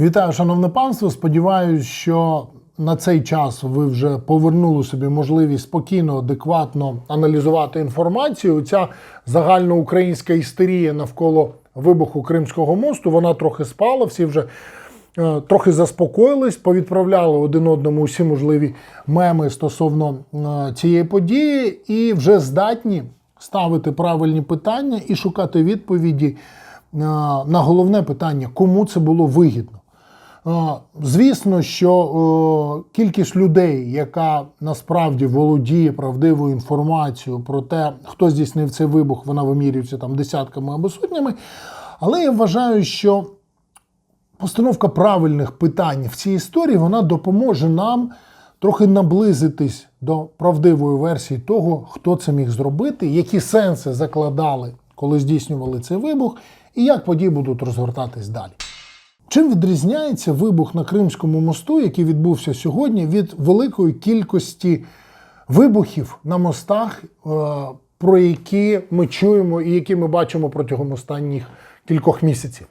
Вітаю, шановне панство. Сподіваюсь, що на цей час ви вже повернули собі можливість спокійно, адекватно аналізувати інформацію. Ця загальноукраїнська істерія навколо вибуху Кримського мосту, вона трохи спала, всі вже е, трохи заспокоїлись, повідправляли один одному усі можливі меми стосовно е, цієї події, і вже здатні ставити правильні питання і шукати відповіді е, на головне питання, кому це було вигідно. Звісно, що кількість людей, яка насправді володіє правдивою інформацією про те, хто здійснив цей вибух, вона вимірюється там десятками або сотнями. Але я вважаю, що постановка правильних питань в цій історії вона допоможе нам трохи наблизитись до правдивої версії того, хто це міг зробити, які сенси закладали, коли здійснювали цей вибух, і як події будуть розгортатись далі. Чим відрізняється вибух на Кримському мосту, який відбувся сьогодні, від великої кількості вибухів на мостах, е, про які ми чуємо і які ми бачимо протягом останніх кількох місяців?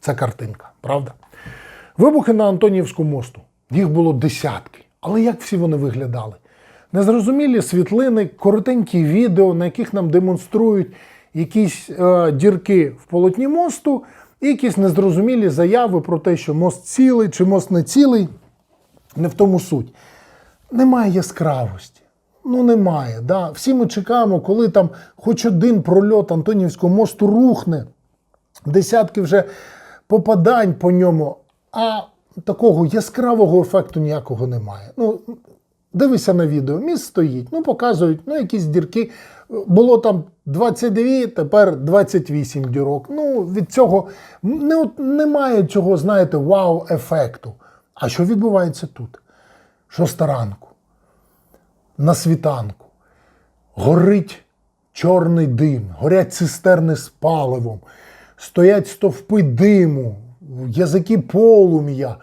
Це картинка, правда? Вибухи на Антонівському мосту. Їх було десятки. Але як всі вони виглядали? Незрозумілі світлини, коротенькі відео, на яких нам демонструють якісь е, дірки в полотні мосту, якісь незрозумілі заяви про те, що мост цілий чи мост не цілий. Не в тому суть. Немає яскравості. Ну, немає. Да? Всі ми чекаємо, коли там хоч один прольот Антонівського мосту рухне, десятки вже попадань по ньому, а такого яскравого ефекту ніякого немає. Ну, дивися на відео, міст стоїть, ну показують, ну якісь дірки. Було там 22, тепер 28 дірок. Ну, від цього не, немає цього, знаєте, вау-ефекту. А що відбувається тут? Шоста ранку, на світанку, горить чорний дим, горять цистерни з паливом, стоять стовпи диму, язики полум'я.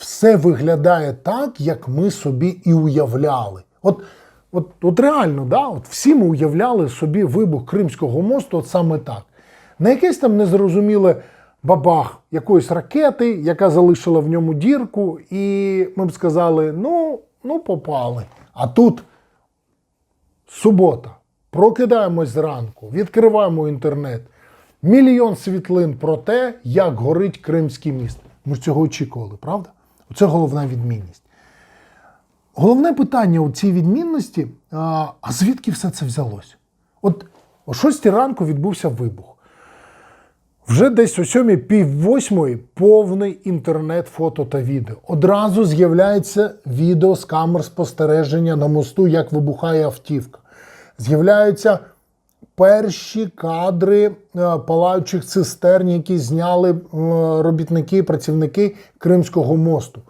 Все виглядає так, як ми собі і уявляли. От, от, от реально, да? от всі ми уявляли собі вибух Кримського мосту от саме так. Не якесь там незрозуміле бабах якоїсь ракети, яка залишила в ньому дірку, і ми б сказали: ну, ну попали. А тут субота. Прокидаємось зранку, відкриваємо інтернет. Мільйон світлин про те, як горить Кримський міст. Ми цього очікували, правда? Це головна відмінність. Головне питання у цій відмінності: а, звідки все це взялось? От о 6 ранку відбувся вибух. Вже десь о сьомій пів восьмої повний інтернет, фото та відео. Одразу з'являється відео з камер спостереження на мосту, як вибухає автівка. З'являються перші кадри е, палаючих цистерн, які зняли е, робітники, працівники Кримського мосту.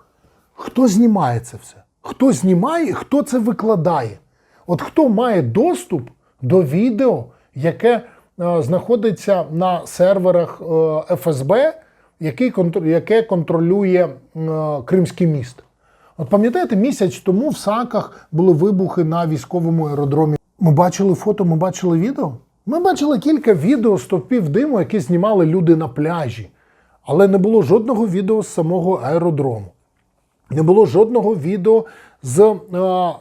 Хто знімає це все? Хто знімає хто це викладає? От хто має доступ до відео, яке е, знаходиться на серверах ФСБ, яке контролює Кримський міст? От пам'ятаєте, місяць тому в Саках були вибухи на військовому аеродромі. Ми бачили фото, ми бачили відео. Ми бачили кілька відео стовпів диму, які знімали люди на пляжі. Але не було жодного відео з самого аеродрому. Не було жодного відео з е,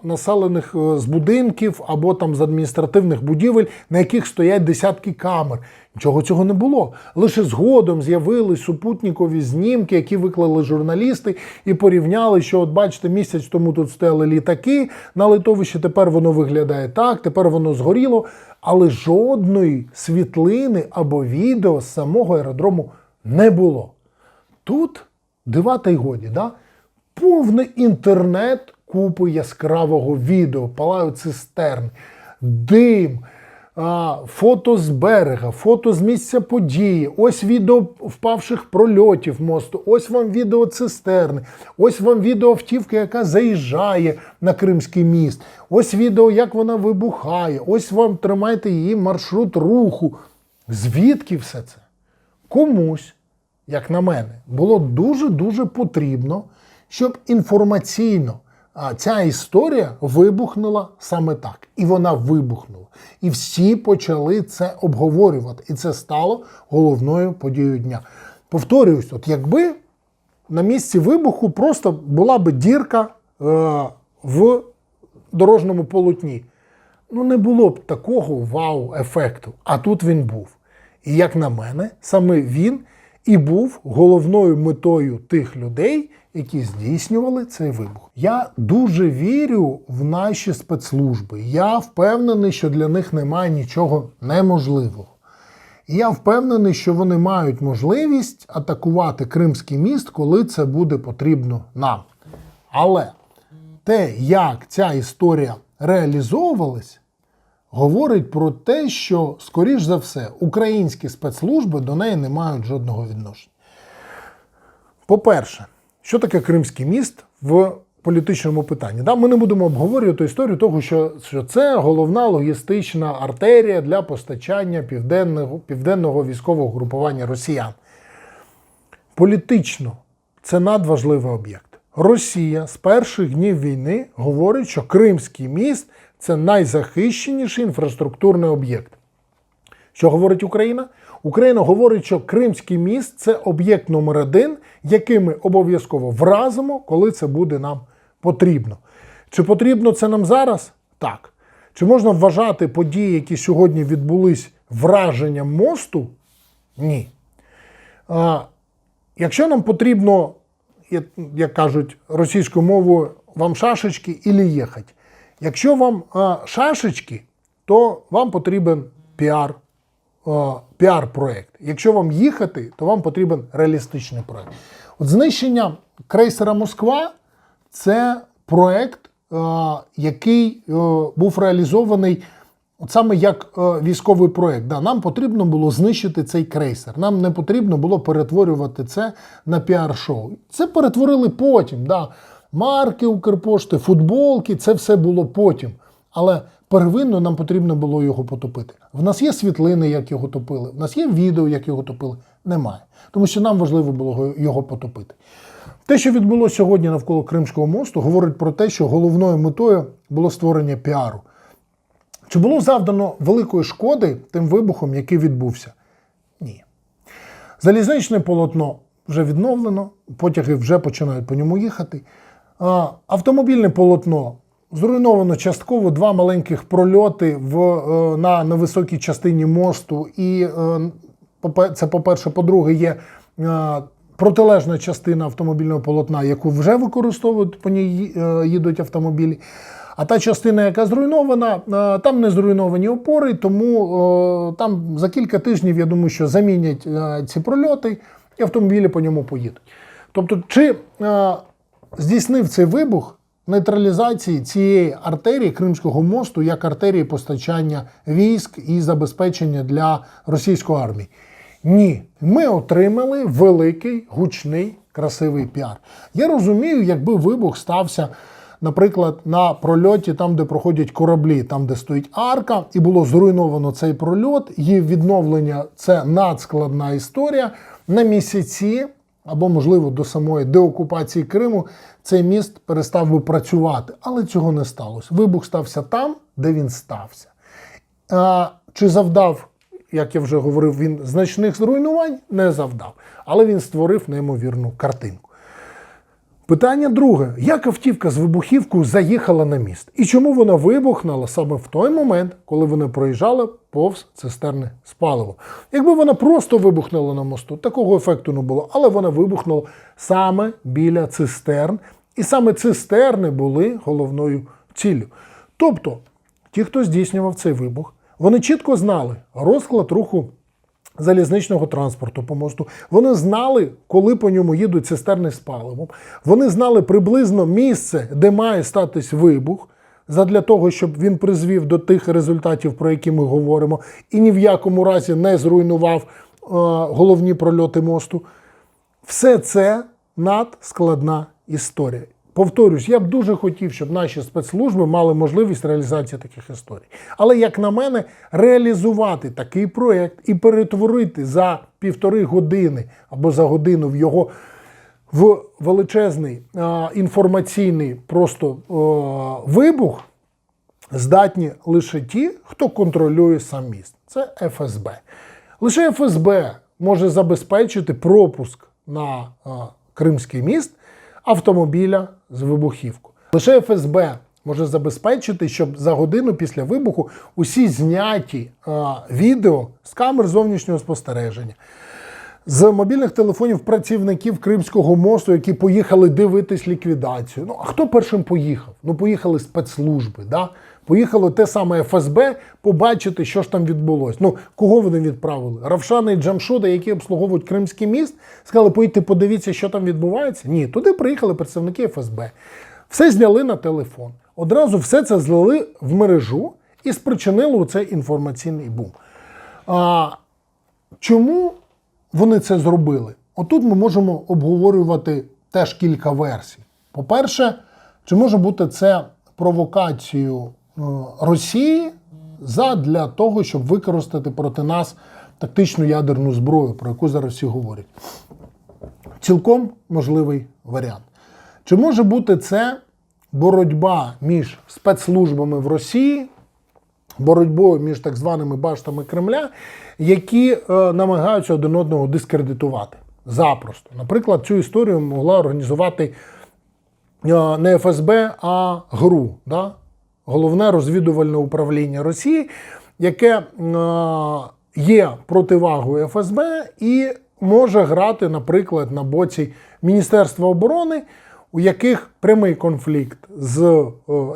населених е, з будинків або там з адміністративних будівель, на яких стоять десятки камер. Нічого цього не було. Лише згодом з'явились супутникові знімки, які виклали журналісти і порівняли, що, от бачите, місяць тому тут стояли літаки на литовищі. Тепер воно виглядає так, тепер воно згоріло. Але жодної світлини або відео з самого аеродрому не було. Тут дива та й годі, да? Повний інтернет купи яскравого відео, палають цистерни, дим, фото з берега, фото з місця події, ось відео впавших прольотів мосту, ось вам відео цистерни, ось вам відео автівки, яка заїжджає на Кримський міст, ось відео, як вона вибухає, ось вам тримайте її маршрут руху. Звідки все це? Комусь як на мене, було дуже-дуже потрібно, щоб інформаційно ця історія вибухнула саме так. І вона вибухнула. І всі почали це обговорювати. І це стало головною подією дня. Повторююсь, от якби на місці вибуху просто була би дірка е, в дорожньому полотні. Ну, не було б такого вау-ефекту. А тут він був. І як на мене, саме він і був головною метою тих людей, які здійснювали цей вибух. Я дуже вірю в наші спецслужби. Я впевнений, що для них немає нічого неможливого. І я впевнений, що вони мають можливість атакувати Кримський міст, коли це буде потрібно нам. Але те, як ця історія реалізовувалась, говорить про те, що, скоріш за все, українські спецслужби до неї не мають жодного відношення. По-перше, що таке Кримський міст в політичному питанні? Да, ми не будемо обговорювати історію того, що, що це головна логістична артерія для постачання південного, південного військового групування росіян. Політично це надважливий об'єкт. Росія з перших днів війни говорить, що Кримський міст це найзахищеніший інфраструктурний об'єкт. Що говорить Україна? Україна говорить, що Кримський міст це об'єкт номер один, який ми обов'язково вразимо, коли це буде нам потрібно. Чи потрібно це нам зараз? Так. Чи можна вважати події, які сьогодні відбулись враженням мосту? Ні. А, якщо нам потрібно, як- кажуть російською мовою, вам шашечки ілі їхати. Якщо вам а, шашечки, то вам потрібен піар, а, піар-проект. Якщо вам їхати, то вам потрібен реалістичний проект. От знищення крейсера Москва це проект, е, який е, був реалізований от саме як е, військовий проект. Да, нам потрібно було знищити цей крейсер. Нам не потрібно було перетворювати це на піар-шоу. Це перетворили потім. Да. Марки Укрпошти, футболки, це все було потім. Але первинно нам потрібно було його потопити. В нас є світлини, як його топили, в нас є відео, як його топили. Немає. Тому що нам важливо було його потопити. Те, що відбулося сьогодні навколо Кримського мосту, говорить про те, що головною метою було створення піару. Чи було завдано великої шкоди тим вибухом, який відбувся? Ні. Залізничне полотно вже відновлено, потяги вже починають по ньому їхати. Автомобільне полотно зруйновано частково два маленьких прольоти в, е, на невисокій частині мосту. І е, це, по-перше, по-друге, є е, протилежна частина автомобільного полотна, яку вже використовують, по ній їдуть автомобілі. А та частина, яка зруйнована, там не зруйновані опори, тому там за кілька тижнів, я думаю, що замінять ці прольоти і автомобілі по ньому поїдуть. Тобто, чи здійснив цей вибух нейтралізації цієї артерії Кримського мосту як артерії постачання військ і забезпечення для російської армії? Ні, ми отримали великий, гучний, красивий піар. Я розумію, якби вибух стався, наприклад, на прольоті, там, де проходять кораблі, там, де стоїть арка, і було зруйновано цей прольот. Її відновлення це надскладна історія. На місяці або, можливо, до самої деокупації Криму цей міст перестав би працювати. Але цього не сталося. Вибух стався там, де він стався. А, чи завдав, як я вже говорив, він значних зруйнувань? Не завдав. Але він створив неймовірну картинку. Питання друге: як автівка з вибухівкою заїхала на міст? І чому вона вибухнула саме в той момент, коли вони проїжджали повз цистерни з паливом? Якби вона просто вибухнула на мосту, такого ефекту не було, але вона вибухнула саме біля цистерн, і саме цистерни були головною ціллю. Тобто, ті, хто здійснював цей вибух, вони чітко знали розклад руху залізничного транспорту по мосту. Вони знали, коли по ньому їдуть цистерни з паливом. Вони знали приблизно місце, де має статись вибух, задля того, щоб він призвів до тих результатів, про які ми говоримо, і ні в якому разі не зруйнував е, головні прольоти мосту. Все це надскладна історія. Повторюсь, я б дуже хотів, щоб наші спецслужби мали можливість реалізації таких історій. Але, як на мене, реалізувати такий проєкт і перетворити за півтори години або за годину в його в величезний е, інформаційний просто е, вибух здатні лише ті, хто контролює сам міст. Це ФСБ. Лише ФСБ може забезпечити пропуск на е, Кримський міст автомобіля з вибухівку. Лише ФСБ може забезпечити, щоб за годину після вибуху усі зняті а, відео з камер зовнішнього спостереження. З мобільних телефонів працівників Кримського мосту, які поїхали дивитись ліквідацію. Ну а хто першим поїхав? Ну, поїхали спецслужби, да? поїхало те саме ФСБ побачити, що ж там відбулось. Ну, кого вони відправили? Равшани і Джамшуда, які обслуговують Кримський міст, сказали, поїдьте, подивіться, що там відбувається. Ні, туди приїхали представники ФСБ. Все зняли на телефон. Одразу все це злили в мережу і спричинило цей інформаційний бум. А, чому вони це зробили? Отут ми можемо обговорювати теж кілька версій. По-перше, чи може бути це провокацією е, Росії для того, щоб використати проти нас тактичну ядерну зброю, про яку зараз всі говорять? Цілком можливий варіант. Чи може бути це боротьба між спецслужбами в Росії боротьбою між так званими баштами Кремля, які е, намагаються один одного дискредитувати запросто. Наприклад, цю історію могла організувати е, не ФСБ, а ГРУ, да? головне розвідувальне управління Росії, яке е, є противагою ФСБ і може грати, наприклад, на боці Міністерства оборони, у яких прямий конфлікт з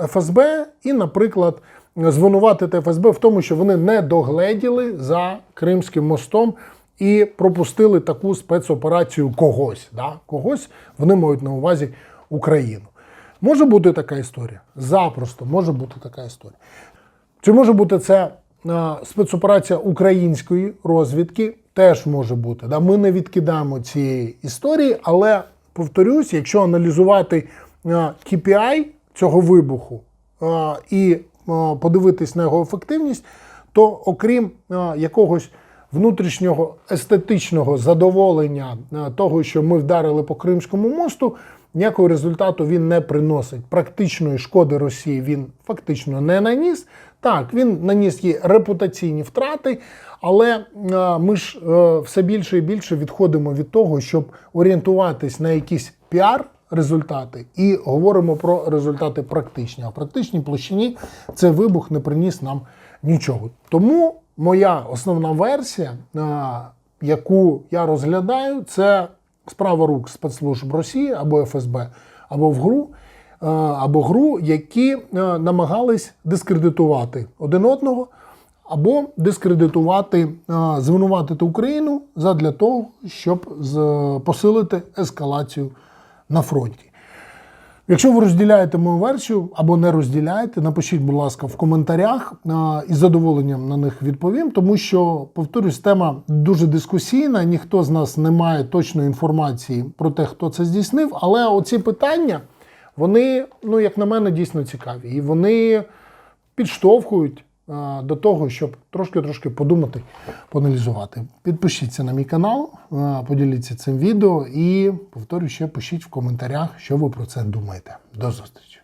ФСБ, і, наприклад, звинуватити ФСБ в тому, що вони не догледіли за Кримським мостом і пропустили таку спецоперацію когось. Да? Когось вони мають на увазі Україну. Може бути така історія? Запросто може бути така історія. Чи може бути це спецоперація української розвідки? Теж може бути. Да? Ми не відкидаємо цієї історії, але повторюсь, якщо аналізувати KPI цього вибуху і подивитись на його ефективність, то окрім е, якогось внутрішнього естетичного задоволення е, того, що ми вдарили по Кримському мосту, ніякого результату він не приносить. Практичної шкоди Росії він фактично не наніс. Так, він наніс їй репутаційні втрати, але е, ми ж е, все більше і більше відходимо від того, щоб орієнтуватись на якісь піар. Результати і говоримо про результати практичні. А в практичній площині цей вибух не приніс нам нічого. Тому моя основна версія, яку я розглядаю, це справа рук спецслужб Росії або ФСБ, або в ГРУ, або ГРУ, які намагались дискредитувати один одного, або дискредитувати, звинуватити Україну задля того, щоб посилити ескалацію на фронті. Якщо ви розділяєте мою версію або не розділяєте, напишіть, будь ласка, в коментарях із задоволенням на них відповім, тому що, повторюсь, тема дуже дискусійна. Ніхто з нас не має точної інформації про те, хто це здійснив. Але оці питання, вони, ну, як на мене, дійсно цікаві. І вони підштовхують до того, щоб трошки-трошки подумати, поаналізувати. Підпишіться на мій канал, поділіться цим відео і, повторюю, ще пишіть в коментарях, що ви про це думаєте. До зустрічі!